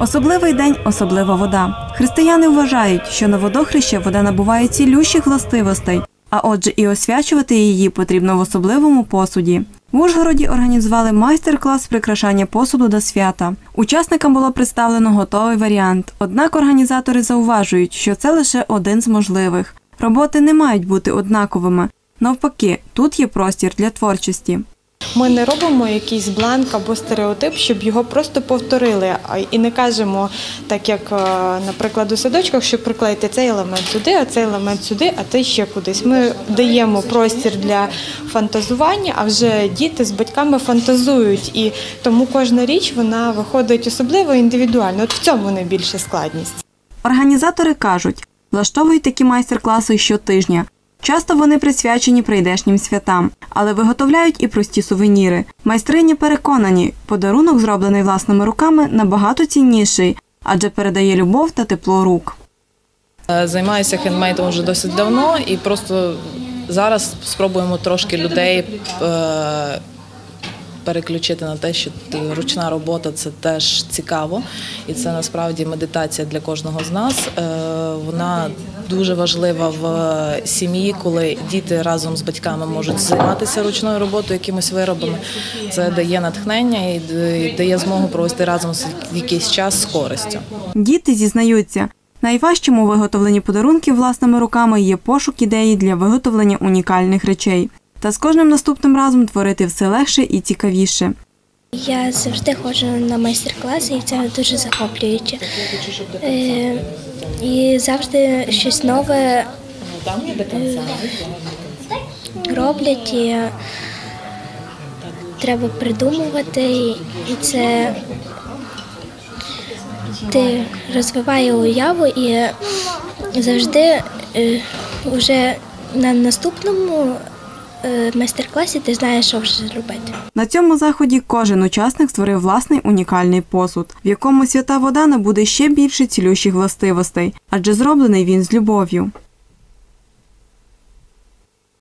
Особливий день особлива вода. Християни вважають, що на водохреще вода набуває цілющих властивостей, а отже, і освячувати її потрібно в особливому посуді. В Ужгороді організували майстер-клас прикрашання посуду до свята. Учасникам було представлено готовий варіант. Однак організатори зауважують, що це лише один з можливих. Роботи не мають бути однаковими. Навпаки, тут є простір для творчості. Ми не робимо якийсь бланк або стереотип, щоб його просто повторили. І не кажемо, так як, е, наприклад, у садочках, що приклеїти цей елемент сюди, а цей елемент сюди, а цей ще кудись. Ми даємо простір для фантазування, а вже діти з батьками фантазують. І тому кожна річ вона виходить особливо індивідуально. От в цьому найбільша складність. Організатори кажуть, влаштовують такі майстер-класи щотижня. Часто вони присвячені прийдешнім святам, але виготовляють і прості сувеніри. Майстрині переконані, подарунок, зроблений власними руками, набагато цінніший, адже передає любов та тепло рук. Е, Займаюся хендмейдом вже досить давно і просто зараз спробуємо трошки людей е, переключити на те, що ручна робота це теж цікаво, і це насправді медитація для кожного з нас. Е, Вона дуже важлива в сім'ї, коли діти разом з батьками можуть займатися ручною роботою, якимись виробами. Це дає натхнення і дає змогу провести разом якийсь час з користю. Діти зізнаються, найважчим у виготовленні подарунків власними руками є пошук ідеї для виготовлення унікальних речей. Та з кожним наступним разом творити все легше і цікавіше. Я завжди ходжу на майстер-класи, і це дуже захоплююче. Е, І завжди щось нове е, роблять і треба придумувати, і це ти розвиває уяву і завжди е, вже на наступному е, майстер-класі ти знаєш, що вже робити. На цьому заході кожен учасник створив власний унікальний посуд, в якому свята вода набуде ще більше цілющих властивостей, адже зроблений він з любов'ю.